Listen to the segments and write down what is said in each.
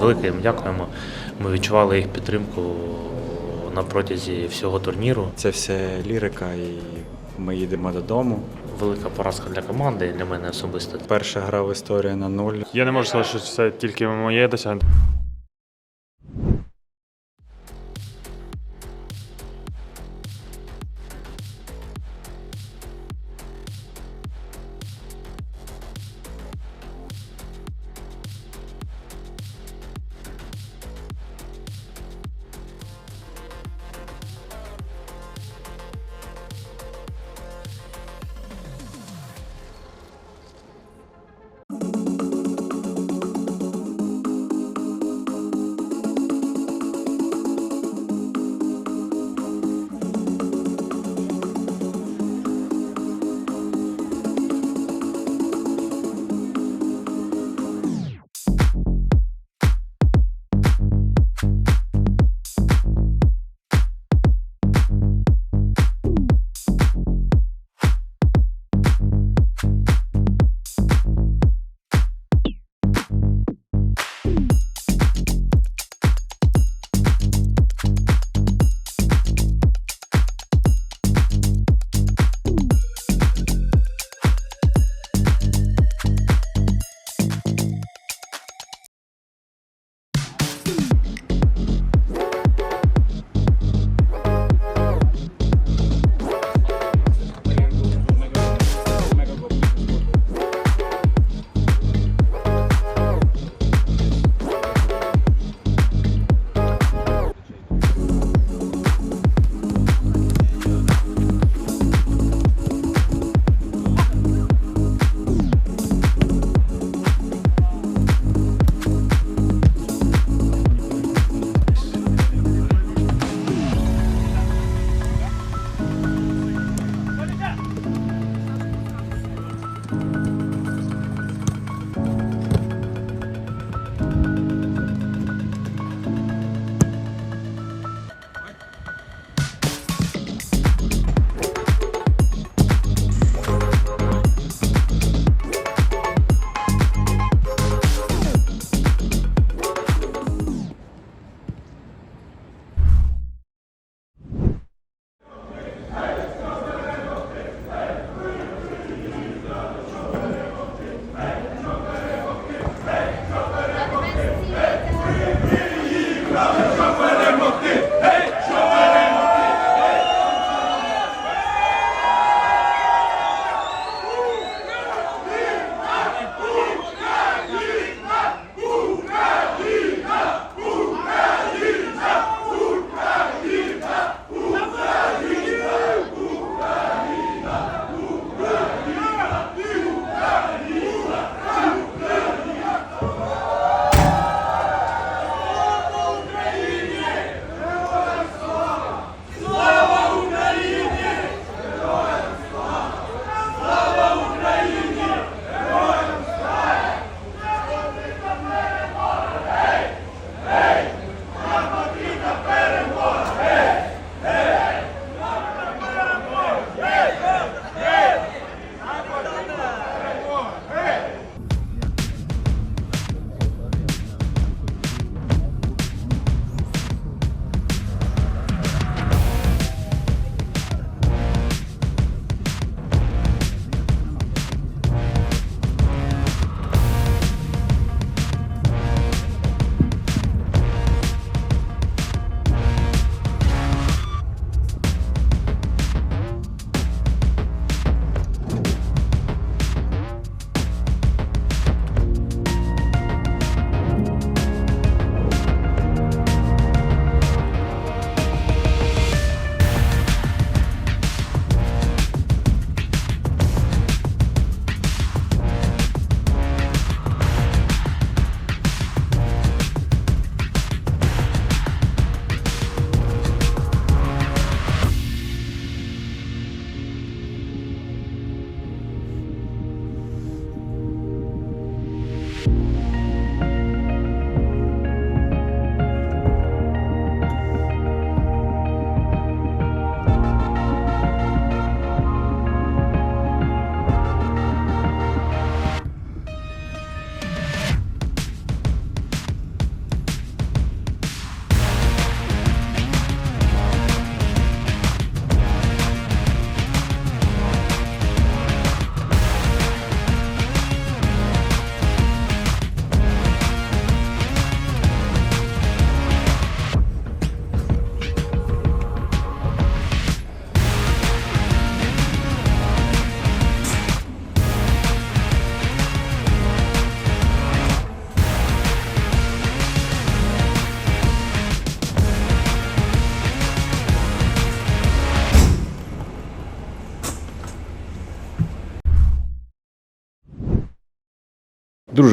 Велике їм дякуємо. Ми відчували їх підтримку на протязі всього турніру. Це все лірика, і ми їдемо додому. Велика поразка для команди і для мене особисто. Перша гра в історії на нуль. Я не можу сказати, що це тільки моє досягнення.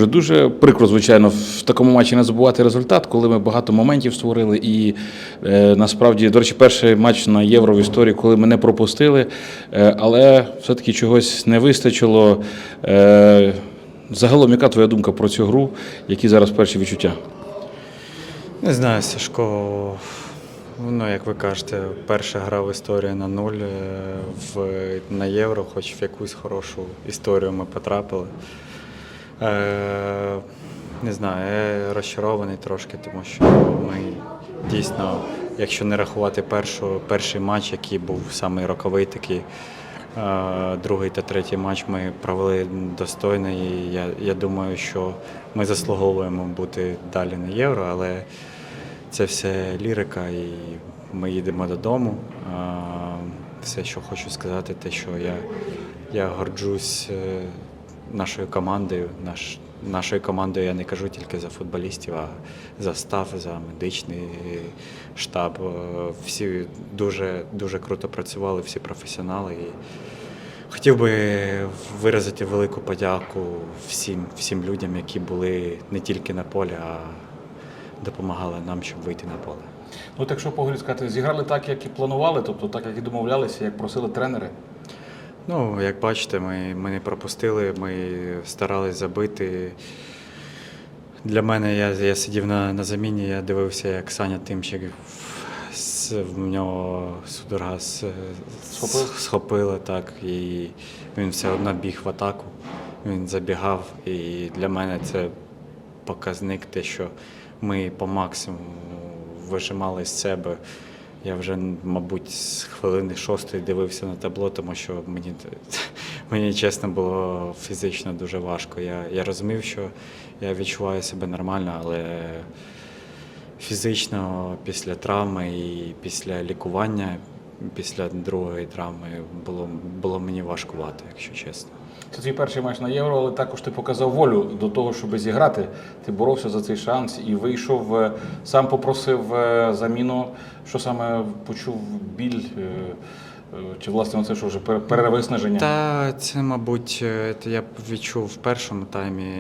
Друже, дуже прикро, звичайно, в такому матчі не забувати результат, коли ми багато моментів створили. І е, насправді, до речі, перший матч на євро в історії, коли ми не пропустили, е, але все-таки чогось не вистачило. Е, загалом, яка твоя думка про цю гру? Які зараз перші відчуття? Не знаю, Сашко. Ну, як ви кажете, перша гра в історії на нуль е, в, на євро, хоч в якусь хорошу історію ми потрапили. Е, не знаю, я розчарований трошки, тому що ми дійсно, якщо не рахувати першу, перший матч, який був самий роковий такий, е, другий та третій матч ми провели достойно. І я, я думаю, що ми заслуговуємо бути далі на євро, але це все лірика, і ми їдемо додому. А, Все, що хочу сказати, те, що я, я горджусь е, нашою командою. Наш, нашою командою я не кажу тільки за футболістів, а за став, за медичний штаб. Е, Всі дуже, дуже круто працювали, всі професіонали. І хотів би виразити велику подяку всім, всім людям, які були не тільки на полі, а допомагали нам, щоб вийти на поле. Ну, так що поговорити сказати, зіграли так, як і планували, тобто так, як і домовлялися, як просили тренери. Ну, як бачите, ми, ми не пропустили, ми старались забити. Для мене я, я сидів на, на заміні, я дивився, як Саня Тимчик в, нього судорога схопила, так, і він все одно біг в атаку. Він забігав, і для мене це показник, те, що ми по максимуму вижимали з себе. Я вже, мабуть, з хвилини шостої дивився на табло, тому що мені, мені чесно було фізично дуже важко. Я, я розумів, що я відчуваю себе нормально, але фізично після травми і після лікування, після другої травми було, було мені важкувато, якщо чесно. Це твій перший матч на євро, але також ти показав волю до того, щоб зіграти. Ти боровся за цей шанс і вийшов. е, Сам попросив е, заміну. Що саме почув біль? е, Чи власне це що вже перевиснаження? Та це, мабуть, я відчув в першому таймі.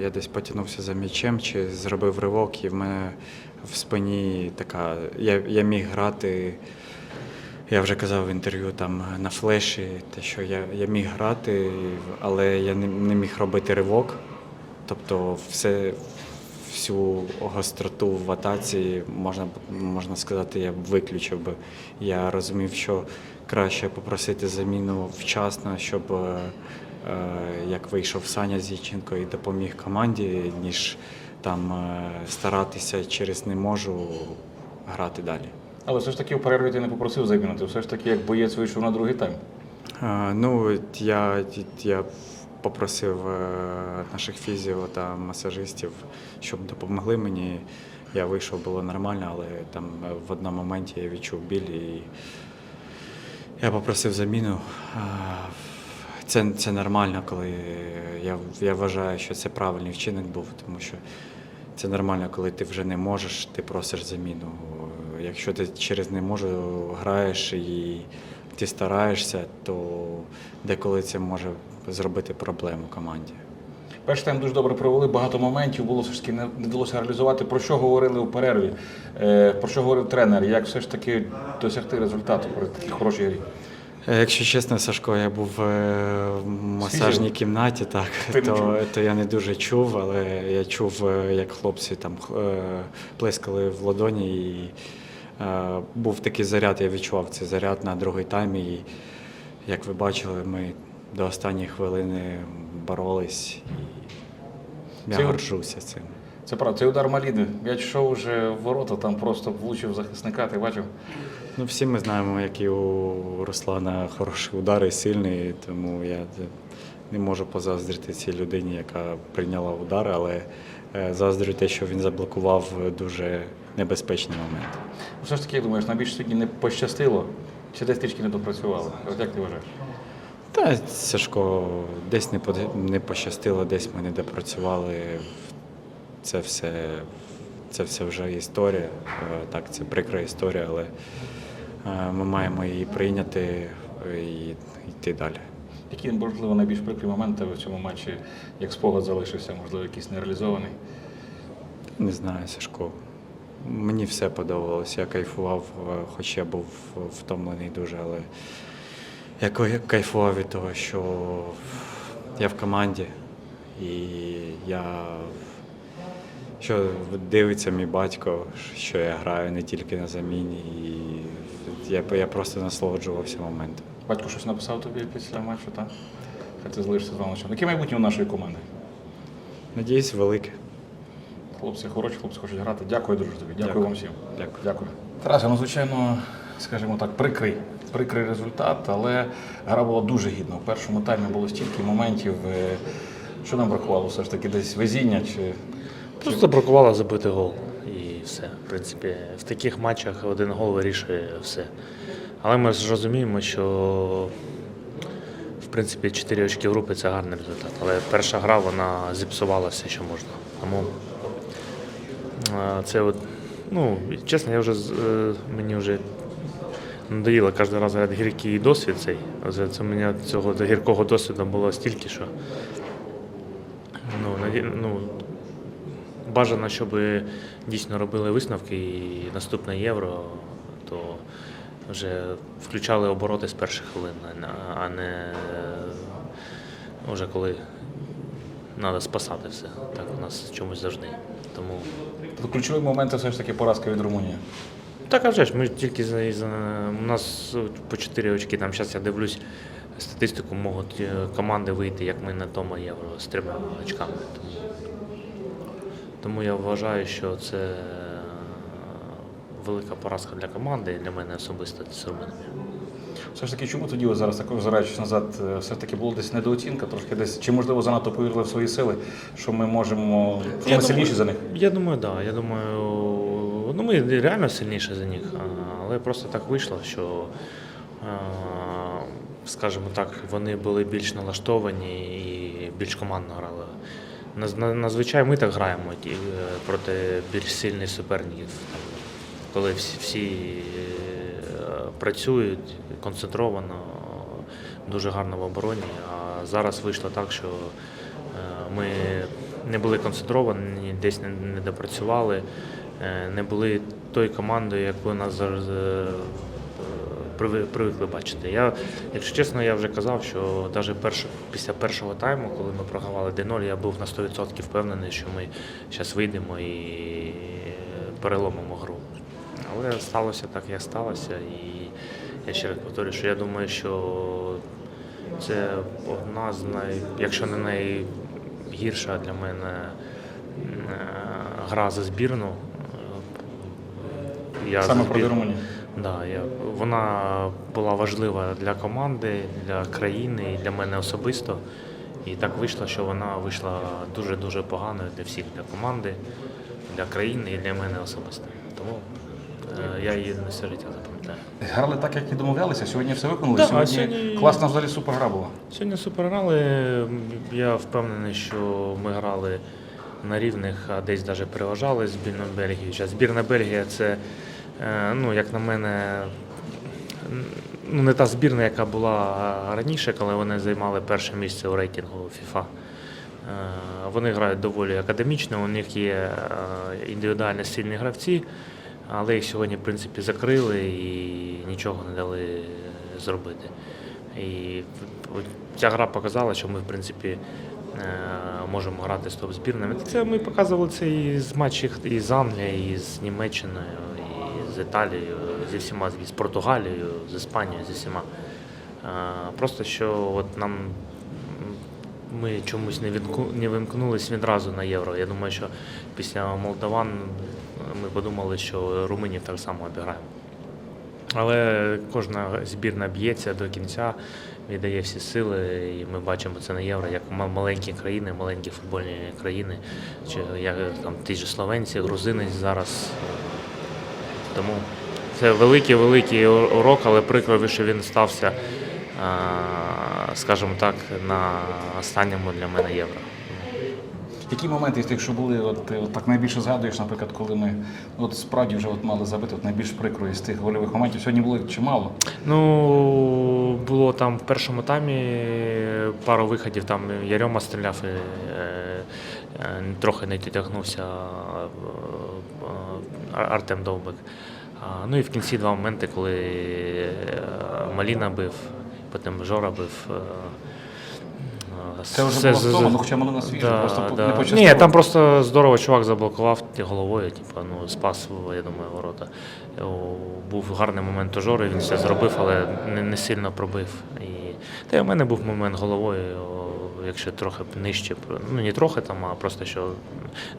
Я десь потягнувся за м'ячем чи зробив ривок, і в мене в спині така. Я, я міг грати. Я вже казав в інтерв'ю там на флеші, те, що я, я міг грати, але я не, не міг робити ривок. Тобто все, всю гостроту в атаці, можна, можна сказати, я б виключив би. Я розумів, що краще попросити заміну вчасно, щоб е, е, як вийшов Саня Зіченко і допоміг команді, ніж там е, старатися через не можу грати далі. Але все ж таки у перерві ти не попросив замінути. Все ж таки як боєць вийшов на другий тайм. Е, Ну, я, я попросив е, наших фізіо та масажистів, щоб допомогли мені. Я вийшов, було нормально, але там е, в одному моменті я відчув біль і я попросив заміну. Це, це нормально, коли я, я вважаю, що це правильний вчинок був, тому що це нормально, коли ти вже не можеш, ти просиш заміну. Якщо ти через не можу граєш і ти стараєшся, то деколи це може зробити проблему команді. Перший тайм дуже добре провели, багато моментів було все ж таки не, вдалося реалізувати. Про що говорили у перерві? Е, про що говорив тренер? Як все ж таки досягти результату при такій хорошій грі? Е, Якщо чесно, Сашко, я був е, в масажній кімнаті, так, Ти то, то я не дуже чув, але я чув, як хлопці там плескали в ладоні. І був такий заряд, я відчував цей заряд на другий тайм. І як ви бачили, ми до останньої хвилини боролись. І Це- я горжуся цим. Це правда, цей удар Маліни. М'яч йшов вже в ворота, там просто влучив захисника, ти бачив? Ну, всі ми знаємо, які у Руслана хороші удари, сильні, тому я не можу позаздрити цій людині, яка прийняла удар, але е, заздрю те, що він заблокував дуже небезпечний момент. Все ж таки, як думаєш, найбільше сьогодні не пощастило, чи десь трішки не допрацювали? От як ти вважаєш? Та Сашко, десь не, не пощастило, десь ми не допрацювали. Це все, це все вже історія. Е, Так, це прикра історія, але е, ми маємо її прийняти і йти далі. Які, можливо, найбільш прикрі моменти в цьому матчі, як спогад залишився, можливо, якийсь нереалізований? Не знаю, Сашко. Мені все подобалось. Я кайфував, е, хоч я був втомлений дуже, але я кайфував від того, що я в команді і я. Що дивиться мій батько, що я граю не тільки на заміні, і я, я просто насолоджувався моментом. Батько щось написав тобі після матчу, так? Хай це залишиться з вами. Яке майбутнє у нашої команди? Надіюсь, велике. Хлопці хороші, хлопці хочуть грати. Дякую дуже тобі. Дякую, Дякую. вам всім. Дякую. Дякую. Тарасе, ну звичайно, скажімо так, прикрий. Прикрий результат, але гра була дуже гідна. У першому таймі було стільки моментів. е, Що нам бракувало все ж таки десь везіння чи. Просто бракувало забити гол. І все. В принципі, в таких матчах один гол вирішує все. Але ми ж розуміємо, що в принципі 4 очки групи це гарний результат. Але перша гра вона зіпсувала все, що можна. Тому це от, ну, чесно, я вже е, мені вже надоїло кожен раз гіркий досвід цей. Це, мене цього гіркого досвіду було стільки, що ну, наді- ну, бажано, щоб дійсно робили висновки і наступне євро, то вже включали обороти з перших хвилин, а не- е, вже коли треба спасати все. Так у нас чомусь завжди. Тому ключовий момент це все ж таки поразка від Румунії. так, а вже ж, ми тільки за, за у нас по 4 очки. Там зараз я дивлюсь статистику, можуть е, команди вийти, як ми на тому євро з трьома очками. Тому, тому я вважаю, що це е, велика поразка для команди і для мене особисто з румунами. Все ж таки, чому тоді ви зараз також озираючись назад, е, все ж таки була десь недооцінка, трошки десь, чи можливо занадто повірили в свої сили, що ми можемо що ми сильніші за них? Я думаю, так. Да. Я думаю, ну ми реально сильніші за них, але просто так вийшло, що, скажімо так, вони були більш налаштовані і більш командно грали. Назвичай ми так граємо е, проти більш сильних суперників. Коли всі, всі працюють концентровано, дуже гарно в обороні. А зараз вийшло так, що е, ми не були концентровані, десь не, допрацювали, е, не були тою командою, яку нас зараз е, привикли бачити. Я, якщо чесно, я вже казав, що навіть перш, після першого тайму, коли ми програвали 1-0, я був на 100% впевнений, що ми зараз вийдемо і переломимо гру. Але сталося так, як сталося. І я ще раз повторюю, що я думаю, що це одна з най, якщо не найгірша для мене е, гра за збірну. Е, Я Саме за проти Румунії. Да, я, вона була важлива для команди, для країни і для мене особисто. І так вийшло, що вона вийшла дуже-дуже поганою для всіх, для команди, для країни і для мене особисто. Тому е, я її на все життя запам'ятаю. Грали так, як і домовлялися. Сьогодні все виконали. Да, сьогодні, сьогодні- класна взагалі супер гра була. Сьогодні суперграли. Я впевнений, що ми грали на рівних, а десь навіть переважали збірну Бельгію. Зараз збірна Бельгія це, е, ну, як на мене, ну, не та збірна, яка була раніше, коли вони займали перше місце у рейтингу FIFA. Е, Вони грають доволі академічно, у них є е, індивідуально сильні гравці, але їх сьогодні, в принципі, закрили і нічого не дали зробити. І ця гра показала, що ми, в принципі, е, можемо грати з топ-збірними. Це ми показували це і з матчів і з Англією, і з Німеччиною, і з Італією, зі всіма, з Португалією, з Іспанією, зі всіма. Е, Просто що от нам ми чомусь не, відку, не вимкнулись відразу на євро. Я думаю, що після Молдаван ми подумали, що румунів так само обіграємо. Але кожна збірна б'ється до кінця, віддає всі сили, і ми бачимо це на євро, як маленькі країни, маленькі футбольні країни, чи як там ті ж словенці, грузини зараз. Тому це великий-великий урок, але прикро, що він стався, скажімо так, на останньому для мене євро. Які моменти, з тих, що були, от, ти от так найбільше згадуєш, наприклад, коли ми от справді вже от мали забити от найбільш прикро із тих гольових моментів. Сьогодні було чимало. Ну, було там в першому таймі пару виходів, там Ярьома стріляв і е, е, трохи не дотягнувся е, Артем Довбик. Ну і в кінці два моменти, коли е, Маліна бив, потім Жора бив. е, е, Це вже все було з- вдома, ну хоча воно на свіже, Да, просто да. не. Ні, там просто здорово чувак заблокував головою, типу, ну, спас, я думаю, ворота. О, Був гарний момент у Жори, він все зробив, але не, не сильно пробив. І, та й у мене був момент головою, о, якщо трохи б нижче, б- ну не трохи там, а просто що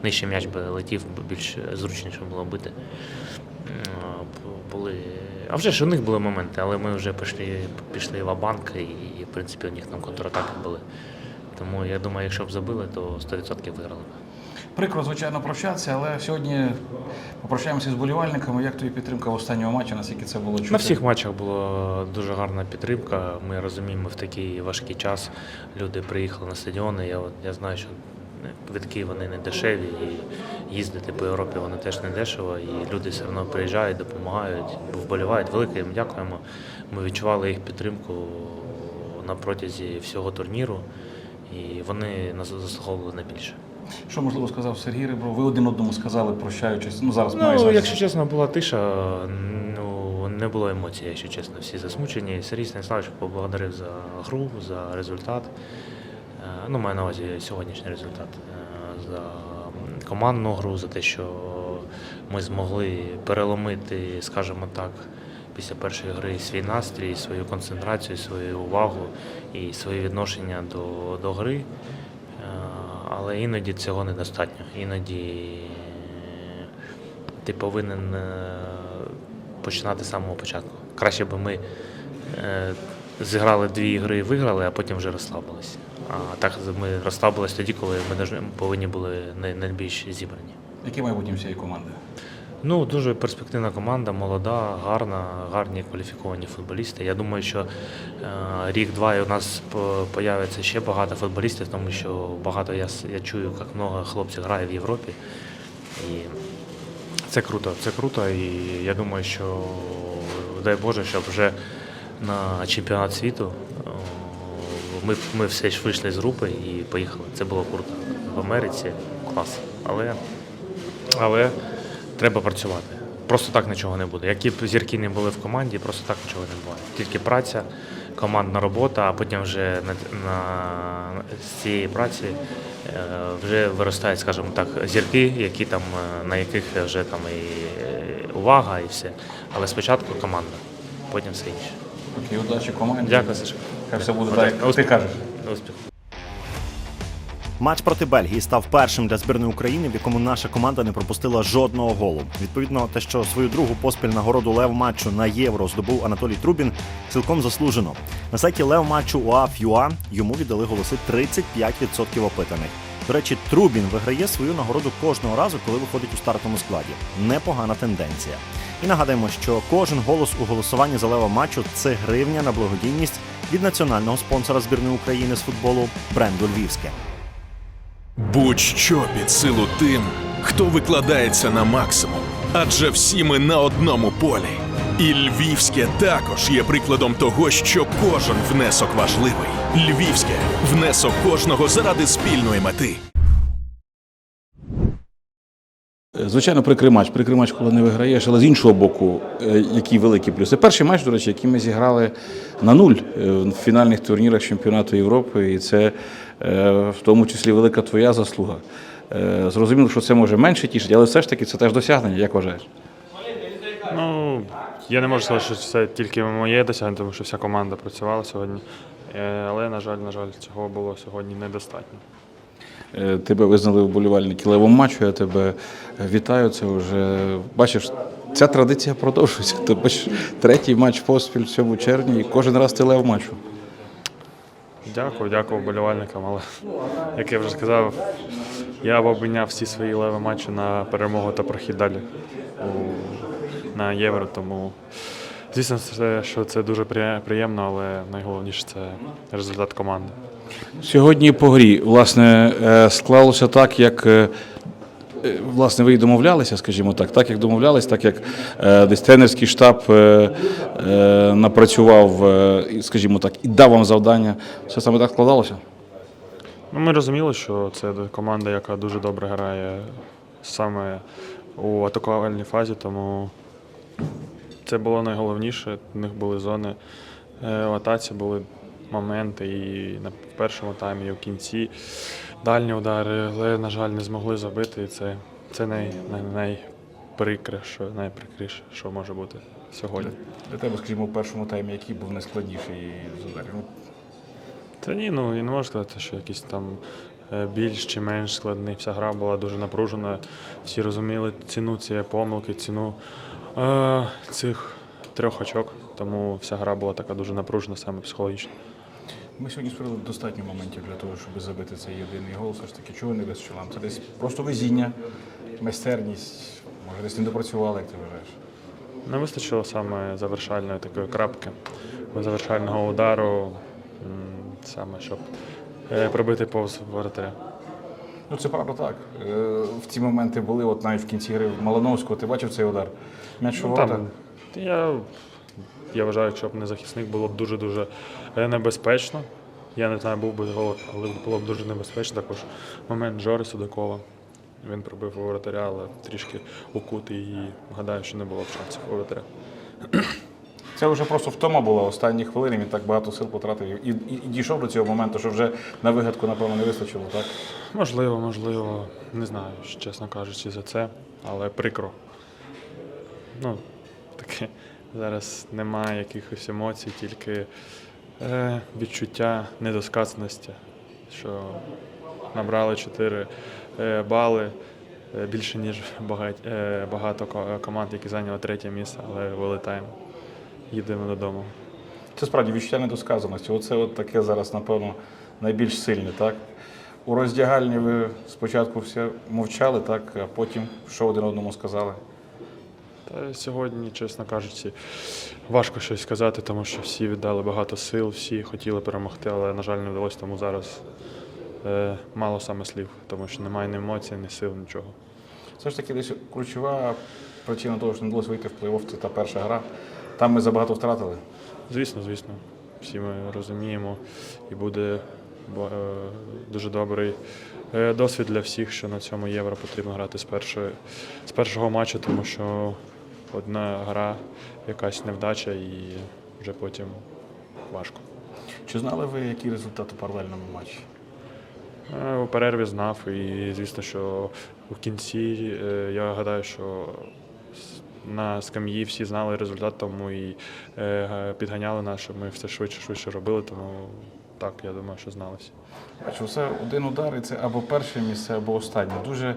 нижче м'яч би летів, більш зручніше було бити. А, б- Були. А вже ж у них були моменти, але ми вже пішли, пішли в банк і, в принципі, у них там контратаки були. Тому я думаю, якщо б забили, то 100% виграли. б. Прикро, звичайно, прощатися, але сьогодні попрощаємося з болівальниками. Як тобі підтримка в останньому матчі, наскільки це було чути? На всіх матчах була дуже гарна підтримка. Ми розуміємо, в такий важкий час люди приїхали на стадіони. Я, я знаю, що квитки вони не дешеві, і їздити по Європі вони теж не дешево. І люди все одно приїжджають, допомагають, вболівають. Велике їм дякуємо. Ми відчували їх підтримку на протязі всього турніру, і вони нас заслуговували на більше. Що можливо сказав Сергій Ребро? Ви один одному сказали, прощаючись. Ну зараз. Ну, якщо чесно, була тиша, ну не було емоцій, якщо чесно, всі засмучені. Сергій Станіславович поблагодарив за гру, за результат. Е, Ну, маю на увазі сьогоднішній результат. Е, За командну гру, за те, що ми змогли переломити, скажімо так, після першої гри свій настрій, свою концентрацію, свою увагу і своє відношення до, до гри. Е, Але іноді цього недостатньо. Іноді ти повинен починати з самого початку. Краще би ми зіграли дві гри і виграли, а потім вже розслабилися. А так ми розслабились тоді, коли ми повинні були найбільш зібрані. Яке майбутнє всієї команди? Ну, дуже перспективна команда, молода, гарна, гарні кваліфіковані футболісти. Я думаю, що е, рік-два і у нас по- появиться ще багато футболістів, тому що багато я, я чую, як багато хлопців грає в Європі. І це круто, це круто. І я думаю, що дай Боже, щоб вже на чемпіонат світу ми, ми все ж вийшли з групи і поїхали. Це було круто. В Америці клас. Але але треба працювати. Просто так нічого не буде. Які б зірки не були в команді, просто так нічого не буває. Тільки праця, командна робота, а потім вже на, на, з цієї праці е, вже виростають, скажімо так, зірки, які там, е, на яких вже там і е, увага, і все. Але спочатку команда, потім все інше. Окей, удачі команді. Дякую, Саша. Хай все буде так, як ти кажеш. Успіху. Матч проти Бельгії став першим для збірної України, в якому наша команда не пропустила жодного голу. Відповідно, те, що свою другу поспіль нагороду лев матчу на євро здобув Анатолій Трубін, цілком заслужено. На сайті лев матчу УАФ.ЮА йому віддали голоси 35% опитаних. До речі, Трубін виграє свою нагороду кожного разу, коли виходить у стартовому складі. Непогана тенденція. І нагадаємо, що кожен голос у голосуванні за лева матчу це гривня на благодійність від національного спонсора збірної України з футболу бренду Львівське. Будь-що під силу тим, хто викладається на максимум. Адже всі ми на одному полі. І Львівське також є прикладом того, що кожен внесок важливий. Львівське внесок кожного заради спільної мети. Звичайно, прикрий матч. Прикрий матч, коли не виграєш, але з іншого боку, е, які великі плюси. Перший матч, до речі, який ми зіграли на нуль е, в фінальних турнірах чемпіонату Європи, і це е, в тому числі велика твоя заслуга. Е, Зрозуміло, що це може менше тішити, але все ж таки це теж досягнення, як вважаєш? Ну, я не можу сказати, що це тільки моє досягнення, тому що вся команда працювала сьогодні. Е, Але, на жаль, на жаль, цього було сьогодні недостатньо. Е, Тебе визнали вболівальники левом матчу. Я тебе вітаю. Це вже бачиш, ця традиція продовжується. Ти бачиш, третій матч поспіль в цьому червні, і кожен раз ти лев матчу. Дякую, дякую вболівальникам, але як я вже сказав, я обміняв всі свої леві матчі на перемогу та прохід далі у, на євро, тому Звісно, це, що це дуже приє- приємно, але найголовніше це результат команди. Сьогодні по грі, власне, е, склалося так, як. е, Власне, ви і домовлялися, скажімо так, так як домовлялись, так як е, десь тренерський штаб напрацював, скажімо так, і дав вам завдання. Все саме так складалося? Ну, ми розуміли, що це команда, яка дуже добре грає саме у атакувальній фазі, тому це було найголовніше. У них були зони в атаці, були моменти і на першому таймі, і в кінці дальні удари, але, на жаль, не змогли забити. І це, це най, най, найприкре, що, найприкріше, що може бути сьогодні. Для тебе, скажімо, в першому таймі, який був найскладніший з ударів? Ну, Та ні, ну я не можу сказати, що якийсь там е, більш чи менш складний. Вся гра була дуже напружена. Всі розуміли ціну цієї помилки, ціну е, цих трьох очок. Тому вся гра була така дуже напружена, саме психологічно. Ми сьогодні створили достатньо моментів для того, щоб забити цей єдиний гол. Все ж таки, чого не вистачило нам? Це десь просто везіння, майстерність. Може, десь не допрацювали, як ти вважаєш? Не вистачило саме завершальної такої крапки, завершального удару, саме щоб е, пробити повз воротаря. Ну, це правда так. Е, В ці моменти були, от навіть в кінці гри Малановського, ти бачив цей удар? М'яч Ну, там, я, я вважаю, якщо б не захисник, було б дуже-дуже е, небезпечно. Я не знаю, був би гол, але було б дуже небезпечно. Також момент Жори Судакова. Він пробив у воротаря, але трішки у кут і гадаю, що не було б шансів у воротаря. Це вже просто втома була останні хвилини, він так багато сил потратив і, і, і дійшов до цього моменту, що вже на вигадку, напевно, не вистачило, так? Можливо, можливо, не знаю, чесно кажучи, за це, але прикро. Ну, таке зараз немає якихось емоцій, тільки е, відчуття недосказаності, що набрали 4 е, бали е, більше, ніж е, багато команд, які зайняли третє місце, але вилетаємо. Їдемо додому. Це справді відчуття недосказаності. Оце от таке зараз, напевно, найбільш сильне, так? У роздягальні ви спочатку все мовчали, так, а потім що один одному сказали. Та сьогодні, чесно кажучи, важко щось сказати, тому що всі віддали багато сил, всі хотіли перемогти, але, на жаль, не вдалося, тому зараз е, мало саме слів, тому що немає ні емоцій, ні сил, нічого. Все ж таки, десь ключова причина того, що не вдалося вийти в плей-офф, це та перша гра. Там ми забагато втратили. Звісно, звісно, всі ми розуміємо, і буде е, дуже добрий е, досвід для всіх, що на цьому євро потрібно грати з, першої, з першого матчу, тому що одна гра, якась невдача, і вже потім важко. Чи знали ви, який результат у паралельному матчі? Е, У перерві знав, і звісно, що у кінці е, я гадаю, що с- на скам'ї всі знали результат, тому і е, підганяли нас, щоб ми все швидше швидше робили. Тому так, я думаю, що знали всі. Бачу, все один удар, і це або перше місце, або останнє. Дуже,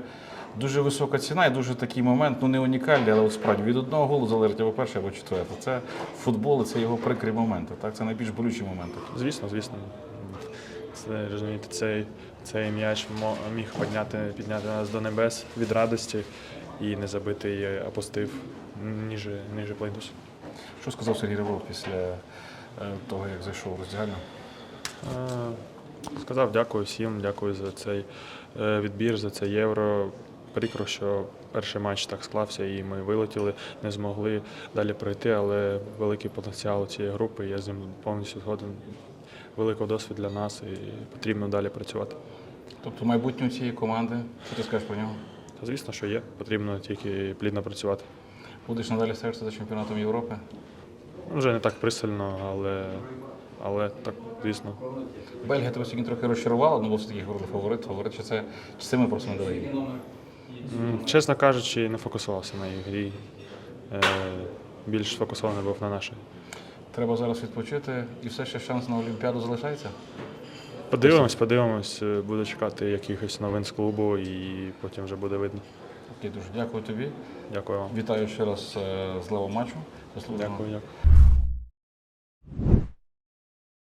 дуже висока ціна і дуже такий момент, ну не унікальний, але от справді від одного голу залежить або перше, або четверте. Це футбол, це його прикрі моменти. Так? Це найбільш болючі моменти. Звісно, звісно. Це розумієте, цей, цей м'яч міг підняти, підняти нас до небес від радості і не забити, і опустив ніже, ніже плейдус. Що сказав Сергій Ребров після е, того, як зайшов роздягальню? Е, Сказав дякую всім, дякую за цей е, відбір, за це євро. Прикро, що перший матч так склався, і ми вилетіли, не змогли далі пройти, але великий потенціал цієї групи, я з ним повністю згоден. Великий досвід для нас і потрібно далі працювати. Тобто майбутнє цієї команди, що ти скажеш про нього? Та, звісно, що є, потрібно тільки плідно працювати. Будеш надалі стежити за чемпіонатом Європи? Вже не так пристально, але, але так, звісно. Бельгія тебе сьогодні трохи розчарувала, ну бо все-таки фаворит, фаворит, чи це чи це ми просто не дали Чесно кажучи, не фокусувався на грі. Е, Більш сфокусований був на нашій. Треба зараз відпочити і все ще шанс на Олімпіаду залишається? Подивимось, подивимось. Е, Буду чекати якихось новин з клубу і потім вже буде видно. Окей, дуже дякую тобі. Дякую вам. Вітаю ще раз е, з левом матчу. Дякую, дякую.